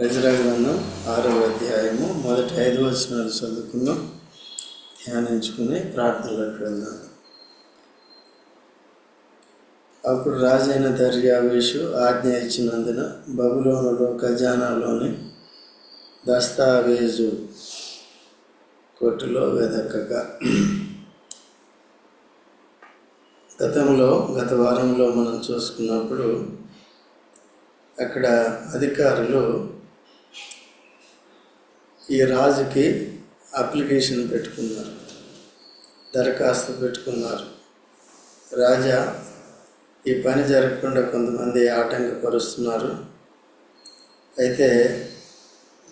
గ్రంథం ఆరవ అధ్యాయము మొదటి ఐదు వచనాలు చదువుకుందాం. ధ్యానించుకుని ప్రార్థనలోకి వెళ్దాం అప్పుడు రాజైన దర్యావేషు ఆజ్ఞ ఇచ్చినందున బబులోనులో ఖజానాలోని దస్తావేజు కొట్టులో వెదక్కగా. గతంలో గత వారంలో మనం చూసుకున్నప్పుడు అక్కడ అధికారులు ఈ రాజుకి అప్లికేషన్ పెట్టుకున్నారు. దరఖాస్తు పెట్టుకున్నారు. రాజా ఈ పని జరగకుండా కొంతమంది ఆటంకపరుస్తున్నారు. అయితే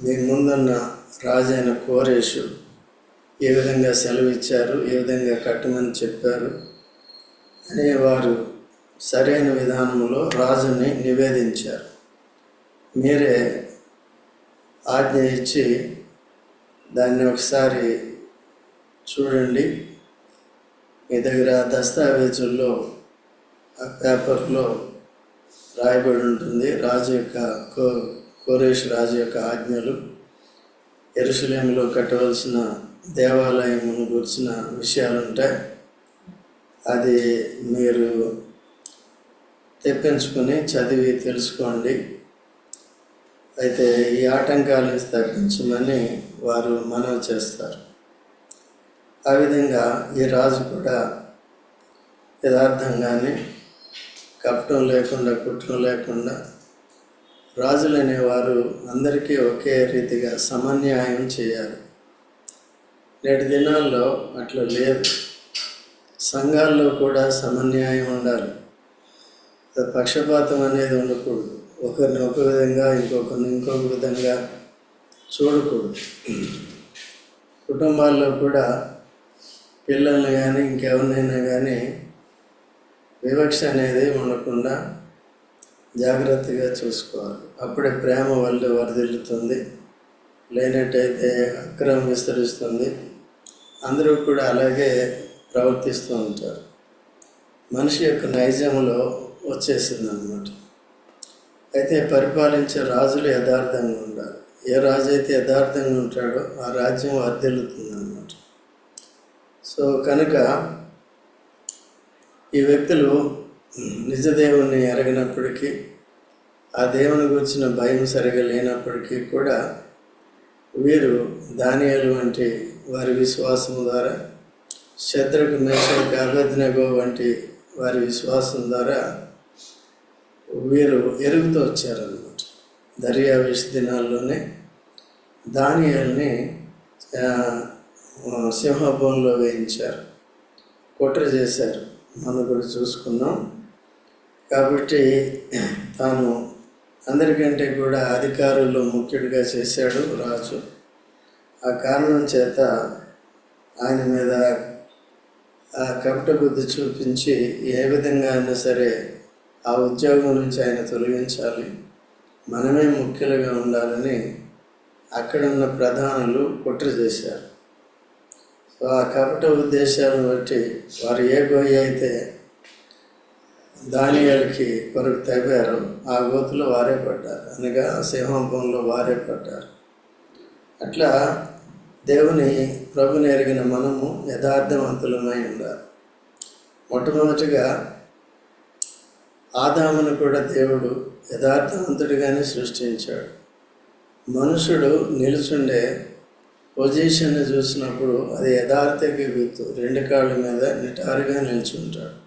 మీ ముందున్న రాజైన కోరేషు ఏ విధంగా సెలవు ఇచ్చారు ఏ విధంగా కట్టమని చెప్పారు అని వారు సరైన విధానంలో రాజుని నివేదించారు. మీరే ఆజ్ఞ ఇచ్చి దాన్ని ఒకసారి చూడండి. మీ దగ్గర దస్తావేజుల్లో ఆ పేపర్లో రాయబడి ఉంటుంది. రాజు యొక్క కో కోరేష్ రాజు యొక్క ఆజ్ఞలు. ఎరుసలేంలో కట్టవలసిన దేవాలయమును గురించిన విషయాలు ఉంటాయి అది మీరు తెప్పించుకొని చదివి తెలుసుకోండి. అయితే ఈ ఆటంకాలను తప్పించమని వారు మనవి చేస్తారు. ఆ విధంగా ఈ రాజు కూడా యథార్థంగానే కపటం లేకుండా కుట్రం లేకుండా రాజులు అనేవారు అందరికీ ఒకే రీతిగా సమన్యాయం చేయాలి. నేటి దినాల్లో అట్లా లేదు. సంఘాల్లో కూడా సమన్యాయం ఉండాలి. పక్షపాతం అనేది ఉండకూడదు. ఒకరిని ఒక విధంగా ఇంకొకరిని ఇంకొక విధంగా చూడకూడదు. కుటుంబాల్లో కూడా పిల్లల్ని కానీ ఇంకెవరినైనా కానీ వివక్ష అనేది ఉండకుండా జాగ్రత్తగా చూసుకోవాలి. అప్పుడే ప్రేమ వల్ల వరదిల్లుతుంది లేనట్టయితే అక్రమం విస్తరిస్తుంది. అందరూ కూడా అలాగే ప్రవర్తిస్తూ ఉంటారు. మనిషి యొక్క నైజంలో వచ్చేసింది అన్నమాట అయితే పరిపాలించే రాజులు యథార్థంగా ఉండాలి. ఏ రాజు అయితే యథార్థంగా ఉంటాడో ఆ రాజ్యం వర్ధిల్లుతుంది అన్నమాట సో కనుక ఈ వ్యక్తులు నిజ దేవుణ్ణి ఎరగినప్పటికీ ఆ దేవుని గురించిన భయం సరిగా లేనప్పటికీ కూడా వీరు దానియాలు వంటి వారి విశ్వాసం ద్వారా శత్రుకు మేషకు అభ్యర్థనగో వంటి వారి విశ్వాసం ద్వారా వీరు ఎరుగుతూ వచ్చారన్నమాట. దర్యావేష్ దినాల్లోనే దానియాల్ని సింహభవన్లో వేయించారు. కుట్ర చేశారు. మనం కూడా చూసుకున్నాం. కాబట్టి తాను అందరికంటే కూడా అధికారుల్లో ముఖ్యుడిగా చేశాడు రాజు. ఆ కారణం చేత ఆయన మీద ఆ కపట బుద్ధి చూపించి ఏ విధంగా అయినా సరే ఆ ఉద్యోగం నుంచి ఆయన తొలగించాలి. మనమే ముఖ్యులుగా ఉండాలని అక్కడున్న ప్రధానులు కుట్ర చేశారు. సో ఆ కపట ఉద్దేశాలను బట్టి వారు ఏ గొయ్యి అయితే దానియాలకి కొరకు తవ్వారు ఆ గోతులో వారే పడ్డారు. అనగా సింహంపంలో వారే పడ్డారు. అట్లా దేవుని ప్రభుని ఎరిగిన మనము యథార్థవంతులమై ఉండాలి. మొట్టమొదటిగా ఆదామును కూడా దేవుడు యథార్థవంతుడిగానే సృష్టించాడు. మనుషుడు నిలుచుండే పొజిషన్ చూసినప్పుడు అది యథార్థకి గుర్తు. రెండు కాళ్ళ మీద నిటారుగా నిల్చుంటాడు.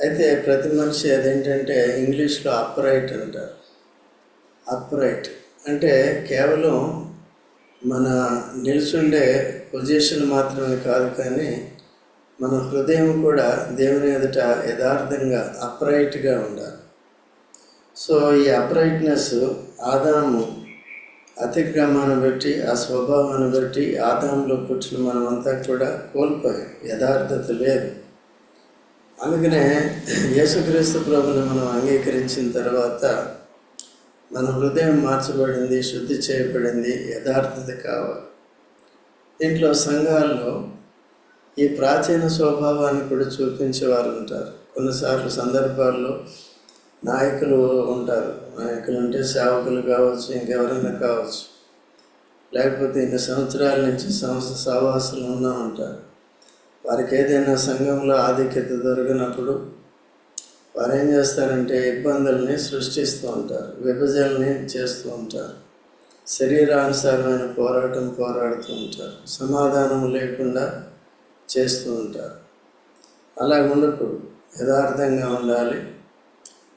అయితే ప్రతి మనిషి అదేంటంటే ఇంగ్లీష్లో అప్రైట్ అంటారు. అప్రైట్ అంటే కేవలం మన నిల్చుండే పొజిషన్ మాత్రమే కాదు కానీ మన హృదయం కూడా దేవుని ఎదుట యథార్థంగా అప్రైట్గా ఉండాలి. సో ఈ అప్రైట్నెస్ ఆదాము అతిక్రమాన్ని బట్టి ఆ స్వభావాన్ని బట్టి ఆదాంలో పుట్టిన మనమంతా కూడా కోల్పోయాం. యథార్థత లేదు. అందుకనే యేసుక్రీస్తు ప్రభుని మనం అంగీకరించిన తర్వాత మన హృదయం మార్చబడింది శుద్ధి చేయబడింది యథార్థత కావాలి. దీంట్లో సంఘాల్లో ఈ ప్రాచీన స్వభావాన్ని కూడా చూపించేవారు ఉంటారు. కొన్నిసార్లు సందర్భాల్లో నాయకులు ఉంటారు. నాయకులు అంటే సేవకులు కావచ్చు ఇంకెవరైనా కావచ్చు. లేకపోతే ఇన్ని సంవత్సరాల నుంచి సంవత్సర సావాసులు ఉన్నా ఉంటారు. వారికి ఏదైనా సంఘంలో ఆధిక్యత దొరికినప్పుడు వారు ఏం చేస్తారంటే ఇబ్బందుల్ని సృష్టిస్తూ ఉంటారు విభజనని చేస్తూ ఉంటారు. శరీరానుసారమైన పోరాటం పోరాడుతూ ఉంటారు. సమాధానం లేకుండా చేస్తూ ఉంటారు. అలా ఉండకూడదు యథార్థంగా ఉండాలి.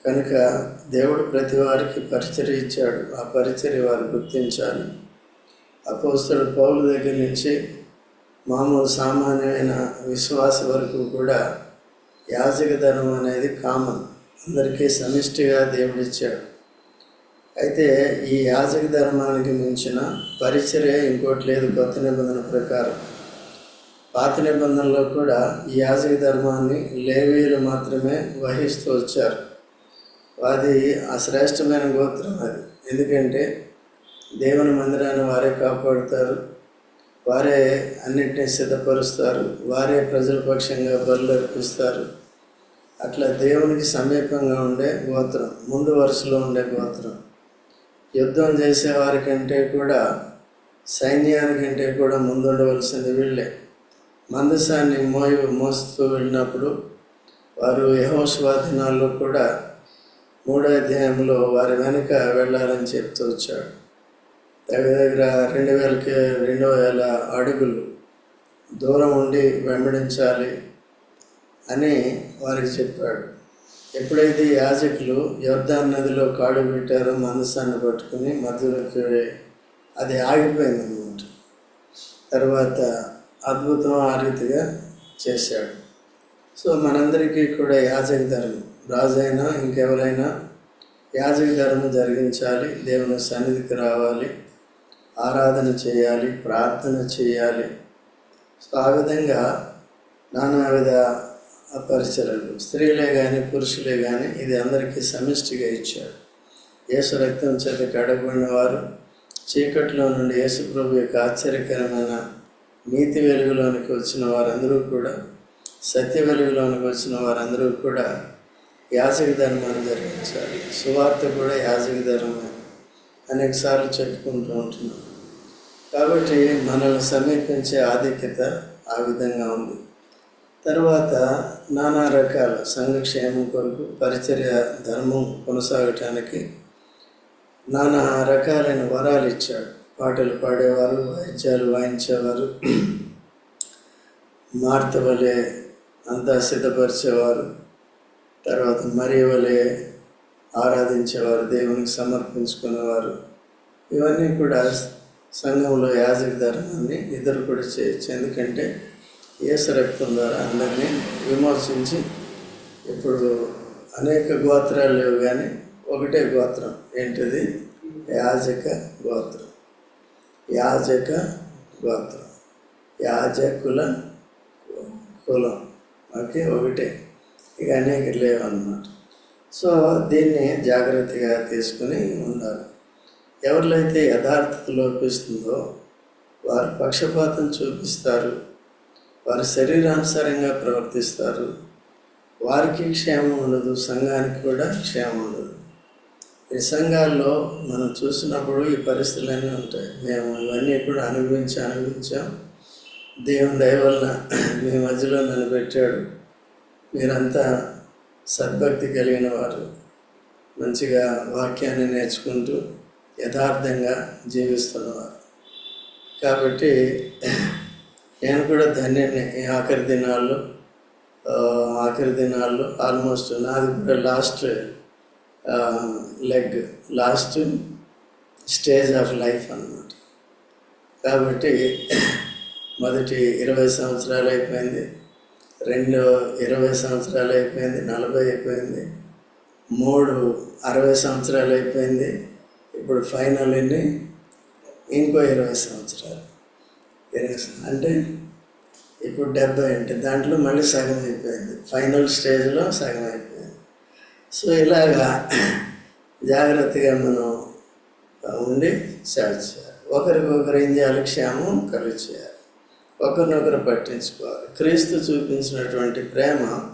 కనుక దేవుడు ప్రతి వారికి పరిచర్య ఇచ్చాడు. ఆ పరిచర్య వారు గుర్తించాలి. అపోస్తుడు పౌలు దగ్గర నుంచి మామూలు సామాన్యమైన విశ్వాస వరకు కూడా యాజక ధర్మం అనేది కామన్. అందరికీ సమిష్టిగా దేవుడిచ్చాడు అయితే ఈ యాజక ధర్మానికి మించిన పరిచర్య ఇంకోటి లేదు. కొత్త నిబంధన ప్రకారం. పాత నిబంధనలో కూడా ఈ యాజక ధర్మాన్ని లేవీలు మాత్రమే వహిస్తూ వచ్చారు. అది ఆ శ్రేష్టమైన గోత్రం అది. ఎందుకంటే దేవుని మందిరాన్ని వారే కాపాడుతారు వారే అన్నిటినీ సిద్ధపరుస్తారు వారే ప్రజల పక్షంగా బరులు అర్పిస్తారు. అట్లా దేవునికి సమీపంగా ఉండే గోత్రం ముందు వరుసలో ఉండే గోత్రం. యుద్ధం చేసే వారికంటే కూడా సైన్యానికంటే కూడా ముందుండవలసింది వీళ్ళే. మందసాన్ని మోయ మోస్తూ వెళ్ళినప్పుడు వారు యహోస్వాధీనాల్లో కూడా మూడో అధ్యాయంలో వారి వెనుక వెళ్ళాలని చెప్తూ వచ్చాడు. దగ్గర దగ్గర రెండు వేలకి రెండు వేల అడుగులు దూరం ఉండి వెంబడించాలి అని వారికి చెప్పాడు. ఎప్పుడైతే యాజకులు యోర్దాన్ నదిలో కాడు పెట్టారో మనసాన్ని పట్టుకుని మధ్యలోకి అది ఆగిపోయింది అనమాట తర్వాత అద్భుతం ఆ రీతిగా చేశాడు. సో మనందరికీ కూడా యాజక ధర్మం. రాజైనా ఇంకెవరైనా యాజక ధర్మం జరిగించాలి దేవుని సన్నిధికి రావాలి ఆరాధన చేయాలి ప్రార్థన చేయాలి. సో ఆ విధంగా నానావిధ పరిచయలు స్త్రీలే కానీ పురుషులే కానీ ఇది అందరికీ సమిష్టిగా ఇచ్చాడు యేసు రక్తం చేత కడగబడిన వారు చీకట్లో నుండి యేసు ప్రభు యొక్క ఆశ్చర్యకరమైన నీతి వెలుగులోనికి వచ్చిన వారందరూ కూడా సత్య వెలుగులోనికి వచ్చిన వారందరూ కూడా యాజక ధర్మాన్ని జరిగించాలి. సువార్త కూడా యాజక ధర్మమే. అనేకసార్లు చెప్పుకుంటూ ఉంటున్నాం. కాబట్టి మనల్ని సమీపించే ఆధిక్యత ఆ విధంగా ఉంది. తర్వాత నానా రకాల సంఘక్షేమం కొరకు పరిచర్య ధర్మం కొనసాగటానికి నానా రకాలైన వరాలు ఇచ్చాడు. పాటలు పాడేవారు వాయిద్యాలు వాయించేవారు. మార్త వలె అంతా సిద్ధపరిచేవారు. తర్వాత మరి వలె ఆరాధించేవారు దేవునికి సమర్పించుకునేవారు. ఇవన్నీ కూడా సంఘంలో యాజక ధర్మాన్ని ఇద్దరు కూడా చేయొచ్చు. ఎందుకంటే ఏసు రక్తం ద్వారా అందరినీ విమోచించి ఇప్పుడు అనేక గోత్రాలు లేవు కానీ ఒకటే గోత్రం. ఏంటిది? యాజక గోత్రం. యాజక గోత్రం. యాజకుల కులం. ఓకే ఒకటే. ఇక అనేక లేవు అన్నమాట సో దీన్ని జాగ్రత్తగా తీసుకుని ఉండాలి. ఎవరిలో అయితే యథార్థత లోపిస్తుందో వారు పక్షపాతం చూపిస్తారు. వారి శరీరానుసారంగా ప్రవర్తిస్తారు. వారికి క్షేమం ఉండదు సంఘానికి కూడా క్షేమం ఉండదు. ఈ సంఘాల్లో మనం చూసినప్పుడు ఈ పరిస్థితులన్నీ ఉంటాయి. మేము ఇవన్నీ కూడా అనుభవించి అనుభవించాం. దేవుని దయ వలన మీ మధ్యలో నన్ను పెట్టాడు. మీరంతా సద్భక్తి కలిగిన వారు. మంచిగా వాక్యాన్ని నేర్చుకుంటూ యథార్థంగా జీవిస్తున్నవారు. కాబట్టి నేను కూడా ధన్యుని ఆఖరి దినాల్లో. ఆఖరి దినాల్లో ఆల్మోస్ట్ నాది కూడా last leg last stage of life అన్నమాట. కాబట్టి మొదటి ఇరవై సంవత్సరాలు అయిపోయింది రెండు ఇరవై సంవత్సరాలు అయిపోయింది నలభై అయిపోయింది మూడు అరవై సంవత్సరాలు అయిపోయింది ఇప్పుడు ఫైనల్ ఎన్ని ఇంకో ఇరవై సంవత్సరాలు. ఇరవై అంటే ఇప్పుడు డెబ్బై అంటే దాంట్లో మళ్ళీ సగం అయిపోయింది ఫైనల్ స్టేజ్లో సగం అయిపోయింది. సో ఇలాగా జాగ్రత్తగా మనం ఉండి సేవ చేయాలి. ఒకరికొకరు ఏం చేయాలి? క్షేమం కలుగు చేయాలి. ఒకరినొకరు పట్టించుకోవాలి. క్రీస్తు చూపించినటువంటి ప్రేమ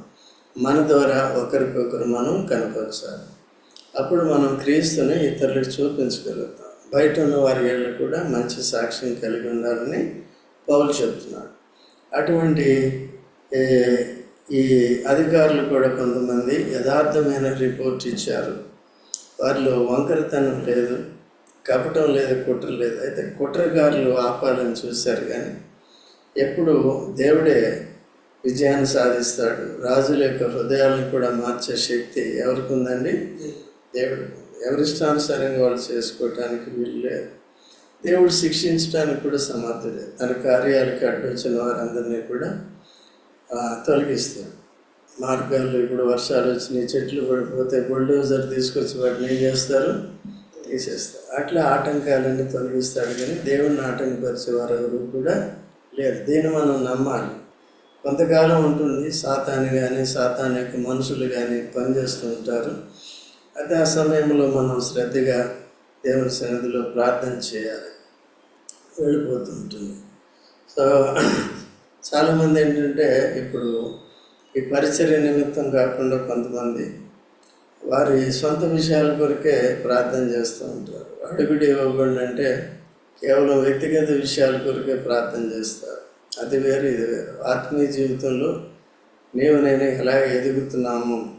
మన ద్వారా ఒకరికొకరు మనం కనపరచాలి అప్పుడు మనం క్రీస్తుని ఇతరులకు చూపించగలుగుతాం. బయట ఉన్న వారి ఏళ్ళు కూడా మంచి సాక్ష్యం కలిగి ఉండాలని పౌలు చెప్తున్నాడు. అటువంటి ఈ అధికారులు కూడా కొంతమంది యథార్థమైన రిపోర్ట్ ఇచ్చారు. వారిలో వంకరతనం లేదు కపటం లేదు కుట్ర లేదు. అయితే కుట్రగారులు ఆపాలని చూశారు కానీ ఎప్పుడు దేవుడే విజయాన్ని సాధిస్తాడు. రాజుల యొక్క హృదయాలను కూడా మార్చే శక్తి ఎవరికి ఉందండి? దేవుడు. ఎవరిష్టానుసారంగా వాళ్ళు చేసుకోవటానికి వీలు లేదు. దేవుడు శిక్షించడానికి కూడా సమర్థుడే. తన కార్యాలకు అడ్డొచ్చిన వారందరినీ కూడా తొలగిస్తాడు మార్గాల్లో ఇప్పుడు వర్షాలు వచ్చినాయి చెట్లు పడిపోతే బుల్డోజర్ తీసుకొచ్చి వాటిని ఏం చేస్తారు? తీసేస్తారు. అట్లా ఆటంకాలన్నీ తొలగిస్తాడు కానీ దేవుణ్ణి ఆటంకపరిచేవారు ఎవరు కూడా లేరు. దీన్ని మనం నమ్మాలి. కొంతకాలం ఉంటుంది సాతాను కానీ సాతాన్ యొక్క మనుషులు కానీ పనిచేస్తూ ఉంటారు. అయితే ఆ సమయంలో మనం శ్రద్ధగా దేవుని సన్నిధిలో ప్రార్థన చేయాలి. వెళ్ళిపోతూ ఉంటుంది. సో చాలామంది ఏంటంటే ఇప్పుడు ఈ పరిచర్య నిమిత్తం కాకుండా కొంతమంది వారి సొంత విషయాల కొరకే ప్రార్థన చేస్తూ ఉంటారు. అడుగుడు ఇవ్వబడి అంటే కేవలం వ్యక్తిగత విషయాల కొరకే ప్రార్థన చేస్తారు. అది వేరు ఇది వేరు. ఆత్మీయ జీవితంలో నీవు నేను ఎలాగ ఎదుగుతున్నాము?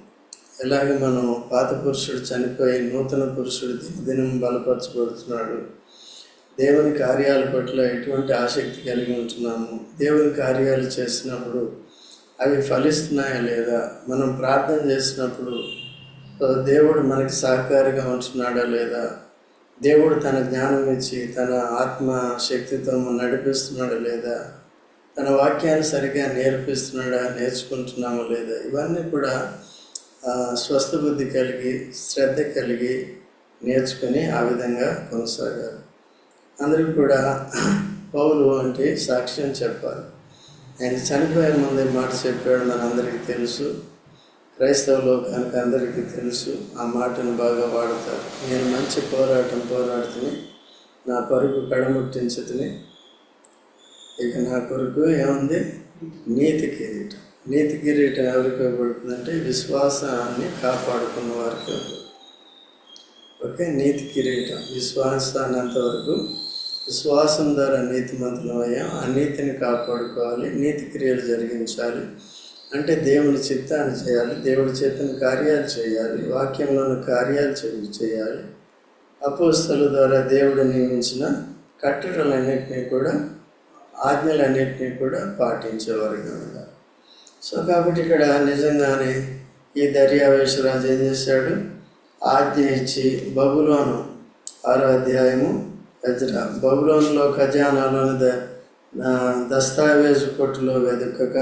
ఎలాగ మనం పాత పురుషుడు చనిపోయి నూతన పురుషుడు దినదినం బలపరచబడుతున్నాడు? దేవుని కార్యాల పట్ల ఎటువంటి ఆసక్తి కలిగి ఉంటున్నాము? దేవుని కార్యాలు చేసినప్పుడు అవి ఫలిస్తున్నాయా లేదా? మనం ప్రార్థన చేసినప్పుడు దేవుడు మనకి సహకారిగా ఉంటున్నాడా లేదా? దేవుడు తన జ్ఞానం ఇచ్చి తన ఆత్మ శక్తితో నడిపిస్తున్నాడా లేదా? తన వాక్యాన్ని సరిగా నేర్పిస్తున్నాడా నేర్చుకుంటున్నామా లేదా? ఇవన్నీ కూడా స్వస్థ బుద్ధి కలిగి శ్రద్ధ కలిగి నేర్చుకుని ఆ విధంగా కొనసాగాలి. అందరికీ కూడా పౌలు అంటే సాక్ష్యం చెప్పాలి. ఆయన చనిపోయే ముందు మాట చెప్పాడు మనందరికీ తెలుసు. క్రైస్తవ లోకానికి అందరికీ తెలుసు ఆ మాటను బాగా వాడతారు నేను మంచి పోరాటం పోరాడుతుని నా పరుగు కడముట్టించుతుని ఇక నా కొరకు ఏముంది? నీతి కిరీటం. నీతి కిరీటం ఎవరికి ఇవ్వబడుతుందంటే విశ్వాసాన్ని కాపాడుకున్న వారికి. ఓకే నీతి కిరీటం. విశ్వాసాన్నంత వరకు విశ్వాసం ద్వారా నీతిమంతులం అయ్యాం ఆ నీతిని కాపాడుకోవాలి. నీతి క్రియలు జరిగించాలి. అంటే దేవుని చిత్తాన్ని చేయాలి. దేవుడి చెప్పిన కార్యాలు చేయాలి. వాక్యంలోని కార్యాలు చే- చేయాలి. అపోస్తల ద్వారా దేవుడు నియమించిన కట్టడలన్నింటినీ కూడా ఆజ్ఞలన్నింటినీ కూడా పాటించేవారుగా ఉండాలి. సో కాబట్టి ఇక్కడ నిజంగానే ఈ దర్యావేశ్వరాజు ఏం చేశాడు? ఆజ్ఞ ఇచ్చి బబులోను ఆరో అధ్యాయము ఎజ్రా బబులోనులో ఖజానాలోని ద దస్తావేజు కొట్టులో వెతుకక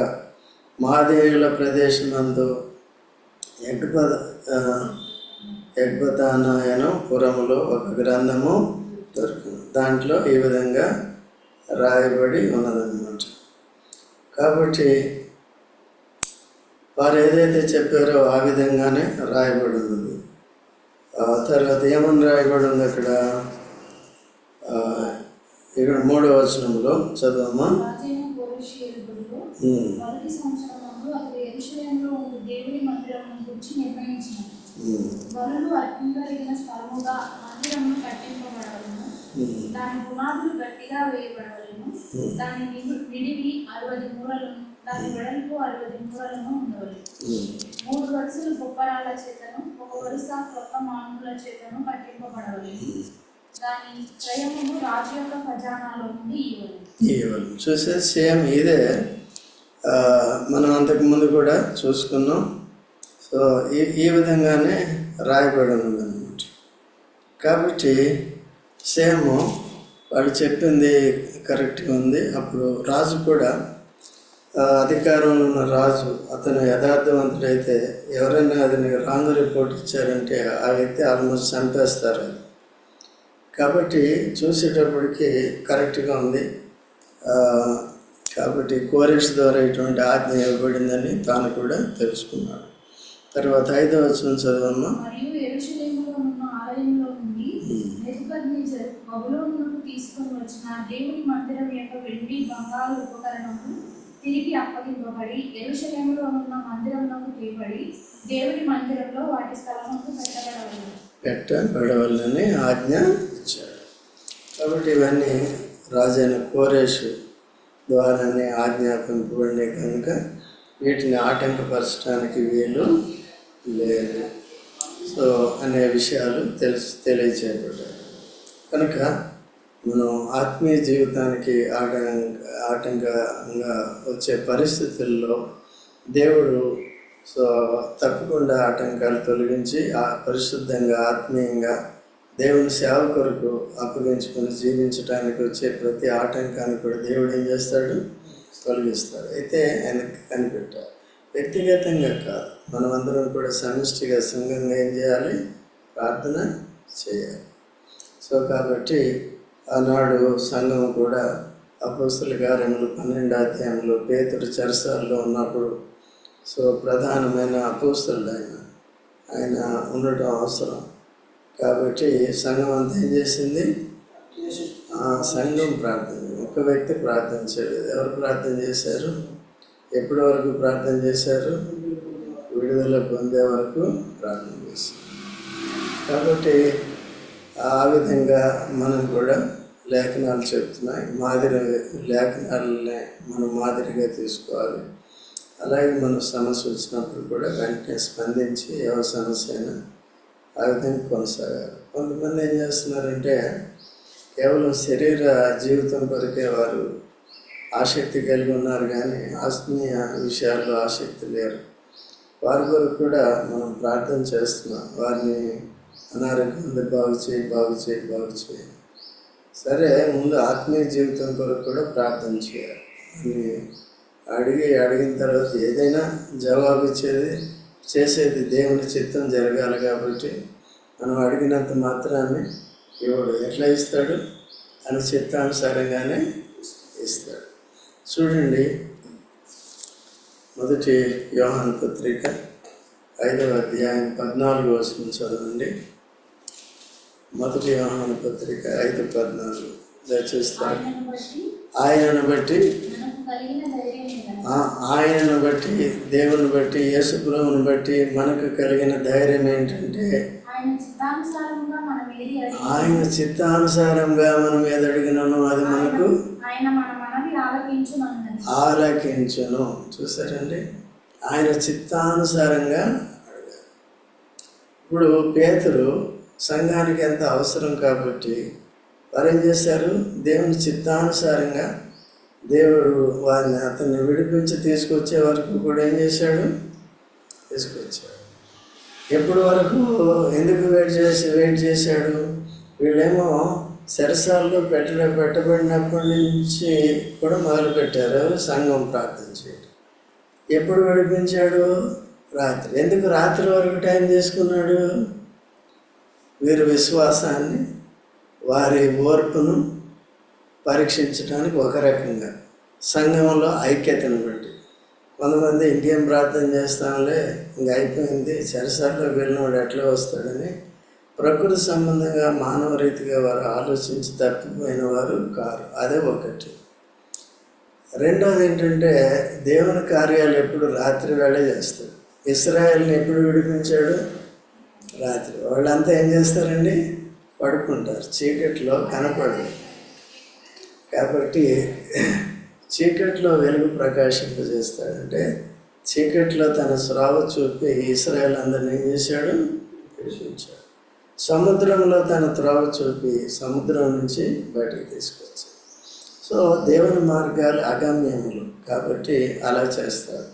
మహాదేవుల ప్రదేశమందు ఎగ్బద ఆ, పురములో ఒక గ్రంథము దొరుకుతుంది దాంట్లో ఈ విధంగా రాయబడి ఉన్నదన్నమాట. కాబట్టి వారు ఏదైతే చెప్పారో ఆ విధంగానే రాయబడి ఉన్నది. తర్వాత ఏమని రాయబడి ఉంది అక్కడ? ఇక్కడ మూడో వచనంలో చదవమ్మా. దాని పునాదులు గట్టిగా వేయబడవలను. దాని నిడి- నిడివి అరవై మూరలను దాని వెడల్పు అరవై మూరలను ఉండవలను ఉమ్. మూడు వరుసలు చేతను ఒక వరుస మానుల చేతను కట్టింపబడవలను దాని క్రయమును రాజు యొక్క ఖజానాలో నుండి ఇవ్వలేదు ఇవ్వాలి చూసే సేమ్ ఇదే. మనం అంతకుముందు కూడా చూసుకున్నాం. సో ఈ ఈ విధంగానే రాయబడి ఉన్నదన్నమాట కాబట్టి సేమ్ వాళ్ళు చెప్పింది కరెక్ట్గా ఉంది. అప్పుడు రాజు కూడా అధికారంలో ఉన్న రాజు అతను యథార్థవంతుడైతే ఎవరైనా అతని రాంగ్ రిపోర్ట్ ఇచ్చారంటే ఆ వ్యక్తి ఆల్మోస్ట్ చంపేస్తారు. కాబట్టి చూసేటప్పటికి కరెక్ట్గా ఉంది. కాబట్టి కోరేష్ ద్వారా ఇటువంటి ఆజ్ఞ ఇవ్వబడిందని తాను కూడా తెలుసుకున్నాడు. తర్వాత ఐదవ వచనం చదవమ్మా బబులోనుకు తీసుకొని వచ్చిన దేవుని మందిరం యొక్క వెండి బంగారు ఉపకరణములు తిరిగి అప్పగింపబడి ఎరుషలేములో ఉన్న మందిరంలోకి తీయబడి దేవుని మందిరంలో వాటి స్థలముకు పెట్టబడవలేదు పెట్టబడవలని ఆజ్ఞ ఇచ్చాడు. కాబట్టి ఇవన్నీ రాజైన కోరేషు ద్వారానే ఆజ్ఞాపింపబడినాయి కనుక వీటిని ఆటంకపరచడానికి వీలు లేదు. సో అనే విషయాలు తెలుసు తెలియచేయబడ్డాయి. కనుక మనం ఆత్మీయ జీవితానికి ఆట ఆటంకంగా వచ్చే పరిస్థితుల్లో దేవుడు సో తప్పకుండా ఆటంకాలు తొలగించి ఆ పరిశుద్ధంగా ఆత్మీయంగా దేవుని సేవ కొరకు అప్పగించుకొని జీవించడానికి వచ్చే ప్రతి ఆటంకాన్ని కూడా దేవుడు ఏం చేస్తాడు? తొలగిస్తాడు. అయితే ఆయనకి కనిపెట్టారు వ్యక్తిగతంగా కాదు. మనమందరం కూడా సమిష్టిగా సంఘంగా ఏం చేయాలి? ప్రార్థన చేయాలి. సో కాబట్టి ఆనాడు సంఘం కూడా అపోస్తుల కార్యములు పన్నెండు అధ్యాయంలో పేతుడు చరసాల్లో ఉన్నప్పుడు సో ప్రధానమైన అపోస్తులు ఆయన. ఆయన ఉండటం అవసరం. కాబట్టి సంఘం అంతా ఏం చేసింది? ఆ సంఘం ప్రార్థన ఒక వ్యక్తి ప్రార్థన చేయలేదు. ఎవరు ప్రార్థన చేశారు? ఎప్పటి వరకు ప్రార్థన చేశారు? విడుదల పొందే వరకు ప్రార్థన చేశారు. కాబట్టి ఆ విధంగా మనం కూడా లేఖనాలు చెప్తున్నాయి మాదిరి లేఖనాలని మనం మాదిరిగా తీసుకోవాలి. అలాగే మన సమస్య వచ్చినప్పుడు కూడా వెంటనే స్పందించి ఏ సమస్య అయినా ఆ విధంగా కొనసాగాలి. కొంతమంది ఏం చేస్తున్నారంటే కేవలం శరీర జీవితం కొరకే వారు ఆసక్తి కలిగి ఉన్నారు కానీ ఆత్మీయ విషయాల్లో ఆసక్తి లేరు. వారి కొరకు కూడా మనం ప్రార్థన చేస్తున్నాం. వారిని అనారోగ్యం బాగు చేయి బాగు చేయి బాగు చేయి. సరే ముందు ఆత్మీయ జీవితం కొరకు కూడా ప్రార్థన చేయాలి. అడిగి అడిగిన తర్వాత ఏదైనా జవాబు ఇచ్చేది చేసేది దేవుని చిత్తం జరగాలి కాబట్టి మనం అడిగినంత మాత్రాన్ని ఇవ్వడు. ఎట్లా ఇస్తాడు? అని చిత్తానుసారంగానే ఇస్తాడు. చూడండి మొదటి యోహాన్ పత్రిక ఐదవ అధ్యాయం పద్నాలుగు వచనం చదవండి. మొదటి యోహాన్ పత్రిక ఐదు పద్నాలుగు. దయచేసి ఆయనను బట్టి ఆయనను బట్టి దేవుని బట్టి యేసుప్రభుని బట్టి మనకు కలిగిన ధైర్యం ఏంటంటే ఆయన చిత్తానుసారంగా మనం ఏది అడిగి ఆయన చిత్తానుసారంగా మనం ఏది అడిగినామో అది మనకు ఆలకించును. చూసారండి? ఆయన చిత్తానుసారంగా అడగాలి. ఇప్పుడు పేతురు సంఘానికి ఎంత అవసరం కాబట్టి వారు ఏం చేశారు? దేవుని చిత్తానుసారంగా దేవుడు వారిని అతన్ని విడిపించి తీసుకొచ్చే వరకు కూడా ఏం చేశాడు? తీసుకొచ్చాడు. ఎప్పటి వరకు? ఎందుకు వెయిట్ చేసి వెయిట్ చేశాడు? వీళ్ళేమో సెరసాల్లో పెట్ట పెట్టబడినప్పటి నుంచి కూడా మొదలుపెట్టారు సంఘం ప్రార్థన చేయడం ఎప్పుడు విడిపించాడు? రాత్రి. ఎందుకు రాత్రి వరకు టైం తీసుకున్నాడు? వీరి విశ్వాసాన్ని వారి ఓర్పును పరీక్షించడానికి ఒక రకంగా సంఘంలో ఐక్యతను బట్టి. కొంతమంది ఇంకేం ప్రార్థన చేస్తాంలే ఇంక అయిపోయింది చెరసాల్లో వెళ్ళినవాడు ఎట్లా వస్తాడని ప్రకృతి సంబంధంగా మానవ రీతిగా వారు ఆలోచించి తప్పిపోయిన వారు కారు. అదే ఒకటి. రెండోది ఏంటంటే దేవుని కార్యాలు ఎప్పుడు రాత్రి వేళ చేస్తాడు ఇస్రాయల్ని ఎప్పుడు విడిపించాడు? రాత్రి వాళ్ళంతా ఏం చేస్తారండి? పడుకుంటారు. చీకట్లో కనపడరు. కాబట్టి చీకట్లో వెలుగు ప్రకాశింపజేస్తాడంటే చీకట్లో తన స్రావ చూపి ఇస్రాయల్ అందరిని ఏం చేశాడు? విడిపించాడు. సముద్రంలో తన త్రోవ చూపి సముద్రం నుంచి బయటకు తీసుకొచ్చాడు. సో దేవుని మార్గాలు అగమ్యములు కాబట్టి అలా చేస్తారు.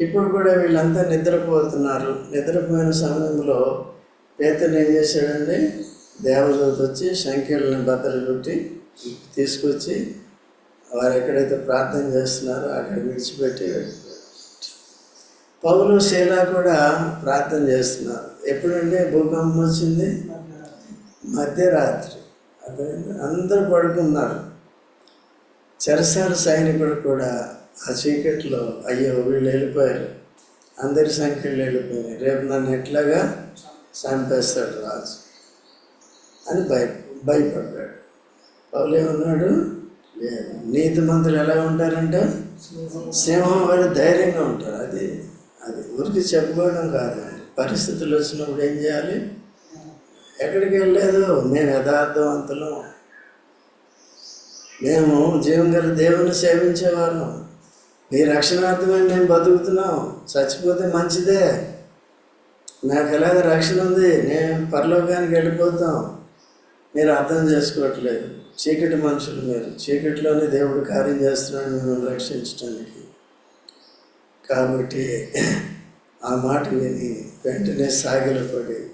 ఇప్పుడు కూడా వీళ్ళంతా నిద్రపోతున్నారు. నిద్రపోయిన సమయంలో పేతను ఏం చేశాడండి దేవదూత వచ్చి సంఖ్యలను బద్దలు కొట్టి తీసుకొచ్చి వారు ఎక్కడైతే ప్రార్థన చేస్తున్నారో అక్కడ విడిచిపెట్టి పౌలు శీల కూడా ప్రార్థన చేస్తున్నారు. ఎప్పుడంటే భూకంపం వచ్చింది? మధ్యరాత్రి. అదే అందరూ పడుకున్నారు. చెరసాల సైనికుడు కూడా ఆ చీకట్లో అయ్యో వీళ్ళు వెళ్ళిపోయారు. అందరి సంఖ్యలు వెళ్ళిపోయినాయి. రేపు నన్ను ఎట్లాగా చంపేస్తాడు రాజు అని భయ భయపడ్డాడు. పౌలు ఏమన్నాడు? లేదు. నీతి మంతులు ఎలా ఉంటారంటే? సింహం వారు ధైర్యంగా ఉంటారు. అది అది ఊరికి చెప్పుకోవడం కాదండి పరిస్థితులు వచ్చినప్పుడు ఏం చేయాలి? ఎక్కడికి వెళ్ళలేదు. మేము యథార్థవంతులం. మేము జీవం గల దేవుని సేవించేవారు మీ రక్షణార్థమని మేము బతుకుతున్నాం. చచ్చిపోతే మంచిదే. నాకు ఎలాగ రక్షణ ఉంది? నేను పరలోకానికి వెళ్ళిపోతాం. మీరు అర్థం చేసుకోవట్లేదు. చీకటి మనుషులు మీరు. చీకటిలోనే దేవుడు కార్యం చేస్తున్నాడు మిమ్మల్ని రక్షించడానికి కాబట్టి ఆ మాట విని వెంటనే సాగిలపడి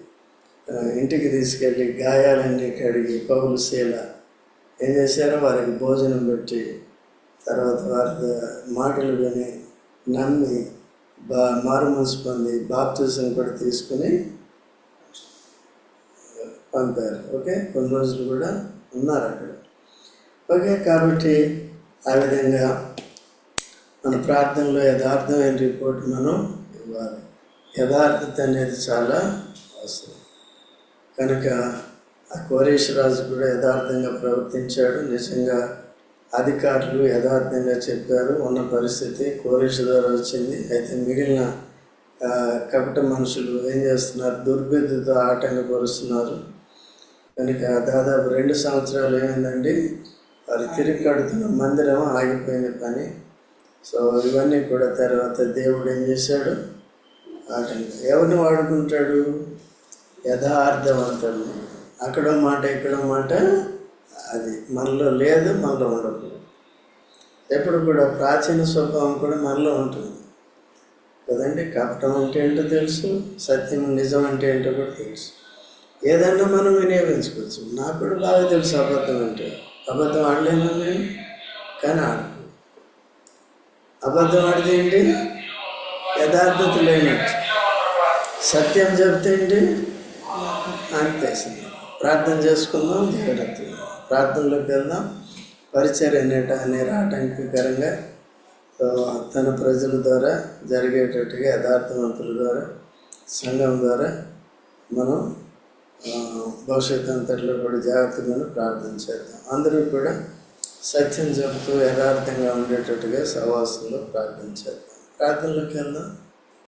ఇంటికి తీసుకెళ్ళి గాయాలన్నీ కడిగి పౌలు శీల ఏం చేశారో వారికి భోజనం పెట్టి తర్వాత వారి మాటలు విని నమ్మి బా మారు పొంది బాప్తిజం కూడా తీసుకుని పంపారు. ఓకే? కొన్ని రోజులు కూడా ఉన్నారు అక్కడ. ఓకే? కాబట్టి ఆ విధంగా మన ప్రార్థనలో యథార్థమైన రిపోర్ట్ మనం ఇవ్వాలి. యథార్థత అనేది చాలా అవసరం. కనుక ఆ కోరేశ్వరాజు కూడా యథార్థంగా ప్రవర్తించాడు. నిజంగా అధికారులు యథార్థంగా చెప్పారు. ఉన్న పరిస్థితి కోరేష్ ద్వారా వచ్చింది. అయితే మిగిలిన కపట మనుషులు ఏం చేస్తున్నారు? దుర్బుద్ధితో ఆటంకపరుస్తున్నారు కనుక దాదాపు రెండు సంవత్సరాలు ఏమైందండి? వారు తిరిగి కడుతున్న మందిరం ఆగిపోయింది పని. సో ఇవన్నీ కూడా తర్వాత దేవుడు ఏం చేశాడు? ఆటంకం. ఎవరిని వాడుకుంటాడు? యథార్థవంతుడు అక్కడో మాట ఇక్కడో మాట అది మనలో లేదు మనలో ఉండదు. ఎప్పుడు కూడా ప్రాచీన స్వభావం కూడా మనలో ఉంటుంది. కదండి? కపటం అంటే ఏంటో తెలుసు సత్యం నిజం అంటే ఏంటో కూడా తెలుసు. ఏదన్నా మనం వినియోగించుకోవచ్చు. నాకు కూడా బాగా తెలుసు అబద్ధం అంటే. అబద్ధం ఆడలేను నేను కానీ ఆడకు అబద్ధం ఆడితే ఏంటి? యథార్థత లేనట్టు. సత్యం చెప్తే ఏంటి? అంతేసింది ప్రార్థన చేసుకుందాం దేవుడు ప్రార్థనలోకి వెళ్దాం. పరిచయం అనేట అనేది ఆటంకకరంగా తన ప్రజల ద్వారా జరిగేటట్టుగా యథార్థవంతుల ద్వారా సంఘం ద్వారా మనం భవిష్యత్తు అంతట్లో కూడా జాగ్రత్తగా ప్రార్థన చేద్దాం. అందరూ కూడా సత్యం చెబుతూ యథార్థంగా ఉండేటట్టుగా సహవాసంలో ప్రార్థన చేద్దాం. ప్రార్థనలోకి వెళ్దాం.